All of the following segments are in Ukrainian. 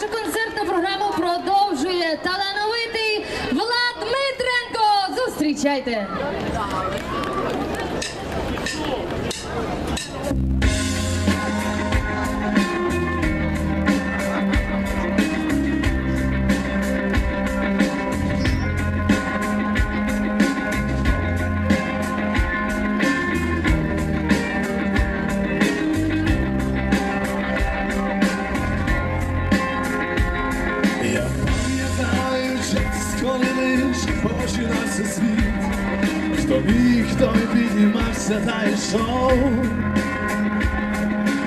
нашу концертну програму продовжує талановитий Влад Дмитренко. Зустрічайте! Починався світ, хто міг, той піднімався та йшов,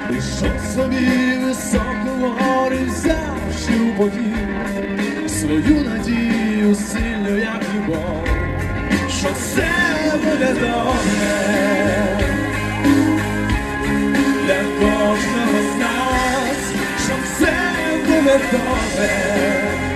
Ішов собі високо гори, взявши у подів свою надію сильну, як любов, що все буде добре для кожного з нас, що все буде добре.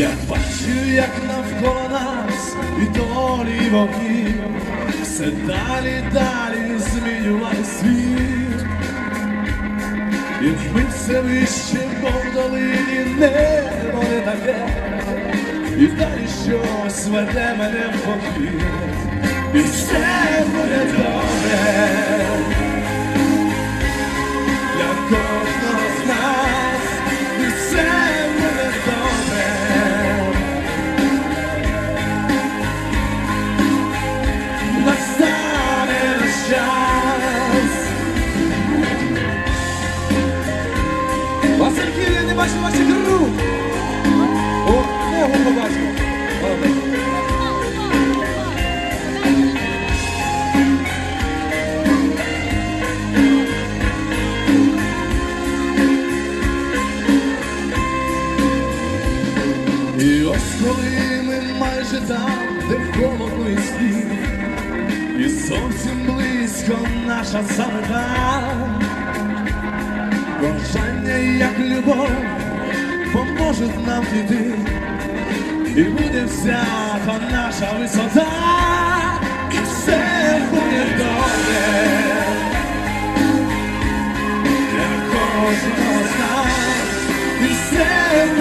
Я бачу, як навколо нас і долі вогні, все далі, далі змінювати світ. І ми все вище, в долині небо не таке, і далі щось веде мене в похід, і все буде добре. Для О, ногу побачив. Молодець. І ось майже там, де і зовсім близько наша самета, бажання як любов поможуть нам піти, і буде взята наша висота, і все буде добре. Для кожного з нас, все буде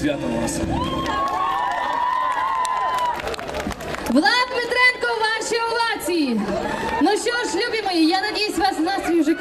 святом вас. Влад Петренко, ваші овації! Ну що ж, любі мої, я надіюсь, вас настрій вже краще.